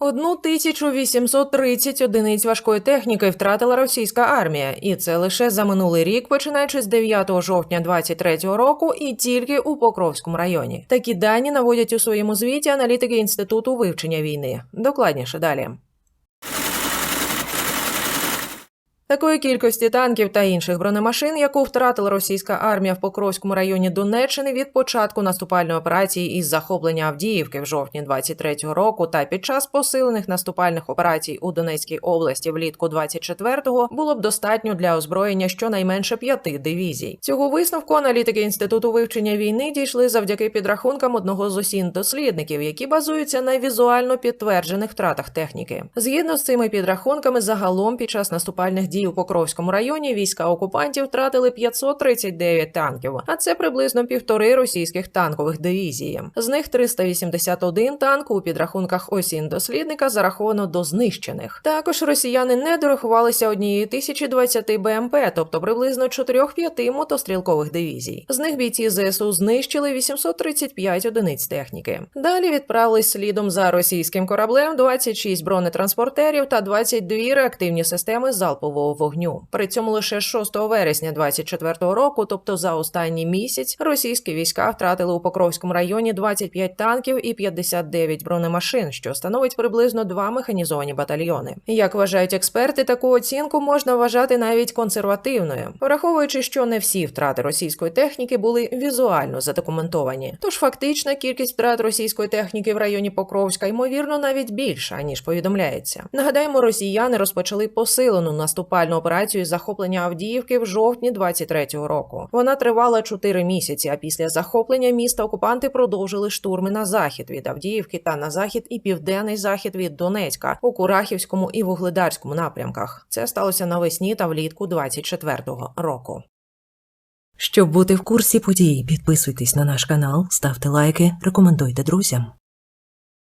1830 одиниць важкої техніки втратила російська армія, і це лише за минулий рік, починаючи з 9 жовтня 23-го року, і тільки у Покровському районі. Такі дані наводять у своєму звіті аналітики інституту вивчення війни. Докладніше далі. Такої кількості танків та інших бронемашин, яку втратила російська армія в Покровському районі Донеччини від початку наступальної операції із захоплення Авдіївки в жовтні 23-го року та під час посилених наступальних операцій у Донецькій області влітку 24-го, було б достатньо для озброєння щонайменше п'яти дивізій. Цього висновку аналітики інституту вивчення війни дійшли завдяки підрахункам одного з осін дослідників, які базуються на візуально підтверджених втратах техніки. Згідно з цими підрахунками, загалом під час наступальних дій у Покровському районі війська окупантів втратили 539 танків, а це приблизно півтори російських танкових дивізії. З них 381 танк у підрахунках осін дослідника зараховано до знищених. Також росіяни не дорахувалися однієї тисячі 20 БМП, тобто приблизно 4-5 мотострілкових дивізій. З них бійці ЗСУ знищили 835 одиниць техніки. Далі відправились слідом за російським кораблем 26 бронетранспортерів та 22 реактивні системи залпового вогню. При цьому лише з 6 вересня 24 року, тобто за останній місяць, російські війська втратили у Покровському районі 25 танків і 59 бронемашин, що становить приблизно два механізовані батальйони. Як вважають експерти, таку оцінку можна вважати навіть консервативною, враховуючи, що не всі втрати російської техніки були візуально задокументовані. Тож фактична кількість втрат російської техніки в районі Покровська ймовірно навіть більша ніж повідомляється. Нагадаємо, росіяни розпочали посилену наступальну операцію із захоплення Авдіївки в жовтні 23-го року. Вона тривала 4 місяці. А після захоплення міста окупанти продовжили штурми на захід від Авдіївки та на захід і південний захід від Донецька у Курахівському і Вугледарському напрямках. Це сталося навесні та влітку 24-го року. Щоб бути в курсі подій, підписуйтесь на наш канал, ставте лайки, рекомендуйте друзям.